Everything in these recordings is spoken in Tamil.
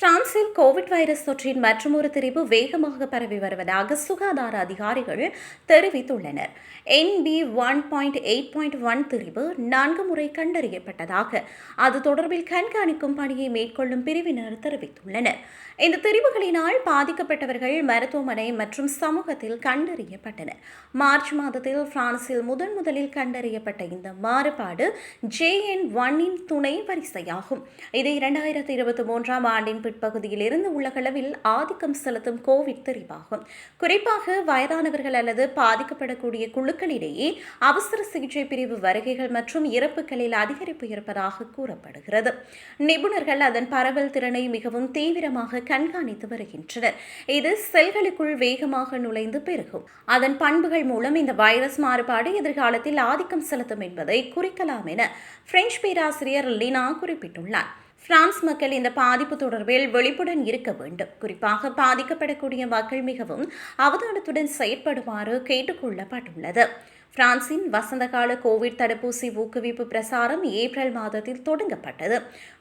பிரான்சில் கோவிட் வைரஸ் தொற்றின் மற்றொரு திரிவு வேகமாக பரவி வருவதாக சுகாதார அதிகாரிகள் தெரிவித்துள்ளனர். N B one point eight point one திரிவு நான்கு முறை கண்டறியப்பட்டதாக அது தொடர்பில் கண்காணிக்கும் பணியை மேற்கொள்ளும் பிரிவினர் தெரிவித்துள்ளனர். இந்த தெரிவுகளினால் பாதிக்கப்பட்டவர்கள் மருத்துவமனை மற்றும் சமூகத்தில் கண்டறியப்பட்டனர். மார்ச் மாதத்தில் பிரான்சில் முதன் முதலில் கண்டறியப்பட்ட இந்த மாறுபாடு ஜேஎன் ஒன்னின் துணை வரிசையாகும். இது இரண்டாயிரத்தி இருபத்தி மூன்றாம் ஆண்டின் பிற்பகுதியில் உலகளவில் ஆதிக்கம் செலுத்தும் கோவிட் தெரிவாகும். குறிப்பாக வயதானவர்கள் அல்லது பாதிக்கப்படக்கூடிய குழுக்களிடையே அவசர சிகிச்சை பிரிவு வருகைகள் மற்றும் இறப்புகளில் அதிகரிப்பு இருப்பதாக கூறப்படுகிறது. நிபுணர்கள் அதன் பரவல் திறனை மிகவும் தீவிரமாக கண்காணித்து வருகின்றனர். இது செல்களுக்குள் வேகமாக நுழைந்து பெருகும். அதன் பண்புகள் மூலம் இந்த வைரஸ் மாறுபாடு எதிர்காலத்தில் ஆதிக்கம் செலுத்தும் என்பதை குறிக்கலாம் என பிரெஞ்சு பேராசிரியர் லினா குறிப்பிட்டுள்ளார். பிரான்ஸ் மக்கள் இந்த பாதிப்பு தொடர்பில் வெளிப்புடன் இருக்க வேண்டும். குறிப்பாக பாதிக்கப்படக்கூடிய மக்கள் மிகவும் அவதானத்துடன் செயற்படுமாறு கேட்டுக்கொள்ளப்பட்டுள்ளது. பிரான்சின் வசந்தகால கோவிட் தடுப்பூசி ஊக்குவிப்பு பிரசாரம் ஏப்ரல் மாதத்தில் தொடங்கப்பட்டது.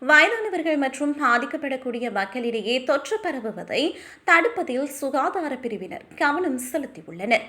வயதானவர்கள் மற்றும் பாதிக்கப்படக்கூடிய மக்களிடையே தொற்று பரவுவதை தடுப்பதில் சுகாதார பிரிவினர் கவனம் செலுத்தியுள்ளனர்.